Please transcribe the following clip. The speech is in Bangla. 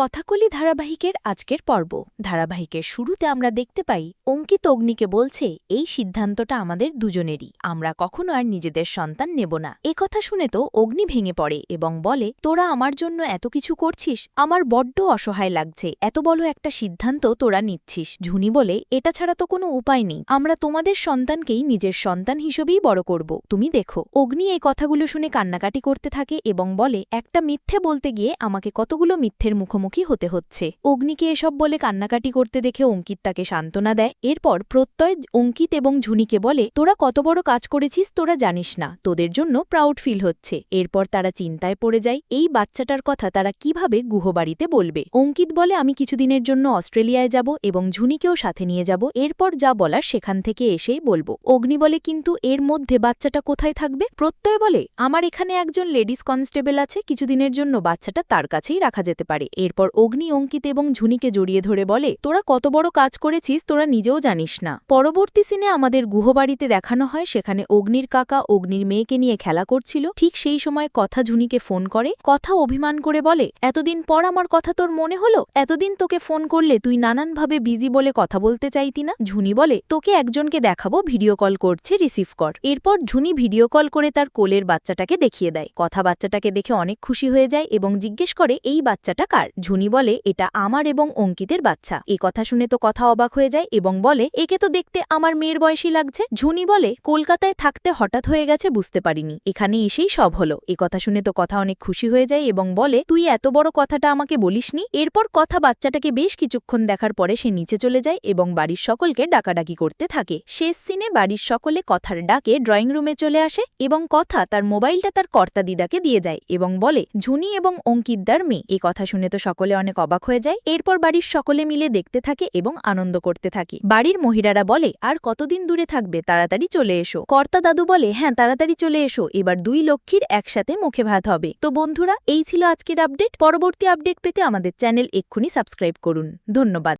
কথাকলি ধারাবাহিকের আজকের পর্ব। ধারাবাহিকের শুরুতে আমরা দেখতে পাই, অঙ্কিত অগ্নিকে বলছে, এই সিদ্ধান্তটা আমাদের দুজনেরই। আমরা কখনো আর নিজেদের সন্তান নেব না। এ কথা শুনে তো অগ্নি ভেঙে পড়ে এবং বলে, তোরা আমার জন্য এত কিছু করছিস? আমার বড্ড অসহায় লাগছে। এত বড় একটা সিদ্ধান্ত তোরা নিচ্ছিস। ঝুনি বলে, এটা ছাড়া তো কোনো উপায় নেই। আমরা তোমাদের সন্তানকেই নিজের সন্তান হিসেবেই বড় করব। তুমি দেখো। অগ্নি এই কথাগুলো শুনে কান্নাকাটি করতে থাকে এবং বলে, একটা মিথ্যে বলতে গিয়ে আমাকে কতগুলো মিথ্যের মুখোমুখি হতে হচ্ছে। অগ্নিকে এসব বলে কান্নাকাটি করতে দেখে অঙ্কিত তাকে সান্ত্বনা দেয়। এরপর প্রত্যয়, অঙ্কিত এবং ঝুনিকে বলে, তোরা কত বড় কাজ করেছিস তোরা জানিস না। তোদের জন্য প্রাউড ফিল হচ্ছে। এরপর তারা চিন্তায় পড়ে যায়, এই বাচ্চাটার কথা তারা কীভাবে গুহবাড়িতে বলবে? অঙ্কিত বলে, আমি কিছুদিনের জন্য অস্ট্রেলিয়ায় যাব এবং ঝুনিকেও সাথে নিয়ে যাব। এরপর যা বলার সেখান থেকে এসেই বলব। অগ্নি বলে, কিন্তু এর মধ্যে বাচ্চাটা কোথায় থাকবে? প্রত্যয় বলে, আমার এখানে একজন লেডিস কনস্টেবল আছে। কিছুদিনের জন্য বাচ্চাটা তার কাছেই রাখা যেতে পারে। এরপর অগ্নি অঙ্কিত এবং ঝুনিকে জড়িয়ে ধরে বলে, তোরা কত বড় কাজ করেছিস, তোরা নিজেও জানিস না। পরবর্তী সিনে আমাদের গুহবাড়িতে দেখানো হয়, সেখানে অগ্নির কাকা অগ্নির মেয়েকে নিয়ে খেলা করছিল। ঠিক সেই সময় কথা ঝুনিকে ফোন করে, কথা অভিমান করে বলে, এতদিন পর আমার কথা তোর মনে হলো? এতদিন তোকে ফোন করলে তুই নানানভাবে বিজি বলে কথা বলতে চাইতি না? ঝুনি বলে, তোকে একজনকে দেখাবো, ভিডিও কল করছে, রিসিভ কর। এরপর ঝুনি ভিডিও কল করে তার কোলের বাচ্চাটাকে দেখিয়ে দেয়। কথা বাচ্চাটাকে দেখে অনেক খুশি হয়ে যায় এবং জিজ্ঞেস করে, এই বাচ্চাটা কার? ঝুনি বলে, এটা আমার এবং অঙ্কিতের বাচ্চা। এ কথা শুনে তো কথা অবাক হয়ে যায় এবং বলে, একে তো দেখতে আমার মেয়ের বয়সী লাগছে। ঝুনি বলে, কলকাতায় থাকতে হঠাৎ হয়ে গেছে, বুঝতে পারিনি। এখানে এসেই সব হলো। এ কথা শুনে তো কথা অনেক খুশি হয়ে যায় এবং বলে, তুই এত বড় কথাটা আমাকে বলিসনি? এরপর কথা বাচ্চাটাকে বেশ কিছুক্ষণ দেখার পরে সে নিচে চলে যায় এবং বাড়ির সকলকে ডাকাডাকি করতে থাকে। শেষ সিনে বাড়ির সকলে কথার ডাকে ড্রয়িং রুমে চলে আসে এবং কথা তার মোবাইলটা তার কর্তা দিদাকে দিয়ে যায় এবং বলে, ঝুনি এবং অঙ্কিতদার মেয়ে। এ কথা শুনে তো সকলে অনেক অবাক হয়ে যায়। এরপর বাড়ির সকলে মিলে দেখতে থাকে এবং আনন্দ করতে থাকে। বাড়ির মহিলারা বলে, আর কতদিন দূরে থাকবে? তাড়াতাড়ি চলে এসো। কর্তা দাদু বলে হ্যাঁ তাড়াতাড়ি চলে এসো। এবার দুই লক্ষ্মীর একসাথে মুখে ভাত হবে। তো বন্ধুরা, এই ছিল আজকের আপডেট। পরবর্তী আপডেট পেতে আমাদের চ্যানেল এক্ষুনি সাবস্ক্রাইব করুন। ধন্যবাদ।